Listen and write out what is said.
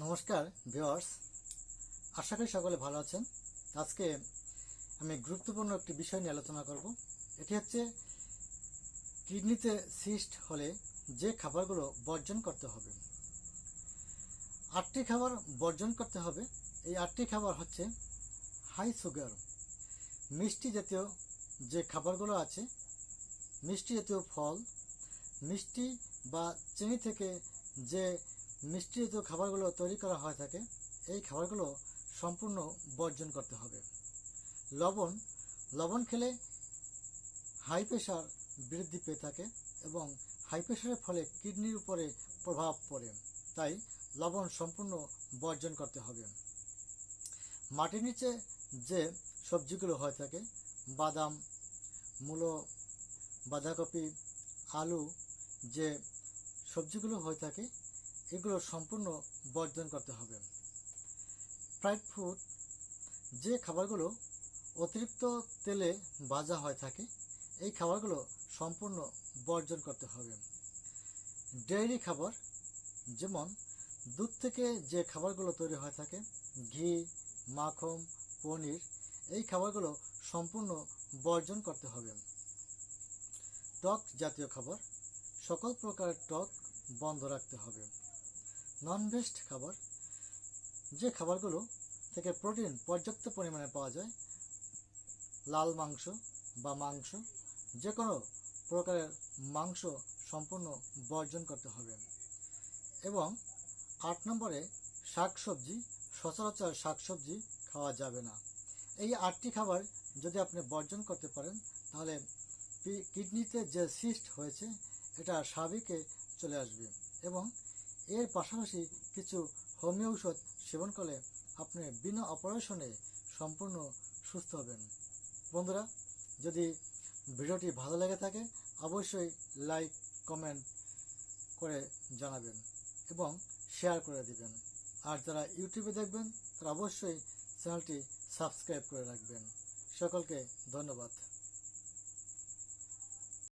নমস্কার ভিওয়ার্স আশা করি সকলে ভালো আছেন। আজকে আমি গুরুত্বপূর্ণ একটি বিষয় নিয়ে আলোচনা করব। এটি হচ্ছে কিডনিতে সিস্ট হলে যে খাবারগুলো বর্জন করতে হবে। আটটি খাবার বর্জন করতে হবে। এই আটটি খাবার হচ্ছে হাই সুগার মিষ্টি জাতীয় যে খাবারগুলো আছে, মিষ্টি জাতীয় ফল, মিষ্টি বা চিনি থেকে যে জাতীয় খাবারগুলো তৈরি করা হয়ে থাকে। এই খাবারগুলো সম্পূর্ণ বর্জন করতে হবে। লবণ লবণ খেলে হাই প্রেশার বৃদ্ধি পেয়ে থাকে এবং হাই প্রেশারের ফলে কিডনির উপরে প্রভাব পড়ে। তাই লবণ সম্পূর্ণ বর্জন করতে হবে। মাটির নিচে যে সবজিগুলো হয়ে থাকে, বাদাম, মূলো, বাঁধাকপি, আলু, যে সবজিগুলো হয়ে থাকে এগুলো সম্পূর্ণ বর্জন করতে হবে। ফ্রাইড ফুড যে খাবারগুলো অতিরিক্ত তেলে ভাজা হয়ে থাকে, এই খাবারগুলো সম্পূর্ণ বর্জন করতে হবে। ডেয়ারি খাবার, যেমন দুধ থেকে যে খাবারগুলো তৈরি হয়ে থাকে, ঘি, মাখন, পনির, এই খাবারগুলো সম্পূর্ণ বর্জন করতে হবে। টক জাতীয় খাবার, সকল প্রকারের টক বন্ধ রাখতে হবে। ননভেজ খাবার, যে খাবারগুলো থেকে প্রোটিন পর্যাপ্ত পরিমাণে পাওয়া যায়, লাল মাংস বা মাংস যে কোনো প্রকারের মাংস সম্পূর্ণ বর্জন করতে হবে। এবং আট নম্বরে শাকসবজি, সচরাচর শাকসবজি খাওয়া যাবে না। এই আটটি খাবার যদি আপনি বর্জন করতে পারেন, তাহলে কিডনিতে যে সিস্ট হয়েছে, এটা স্বাভাবিকে চলে আসবে এবং এর পাশাপাশি কিছু হোমিও ঔষধ সেবন করলে আপনি বিনা অপারেশনে সম্পূর্ণ সুস্থ হবেন। বন্ধুরা, যদি ভিডিওটি ভালো লেগে থাকে, অবশ্যই লাইক, কমেন্ট করে জানাবেন এবং শেয়ার করে দিবেন। আর যারা ইউটিউবে দেখবেন, তারা অবশ্যই চ্যানেলটি সাবস্ক্রাইব করে রাখবেন। সকলকে ধন্যবাদ।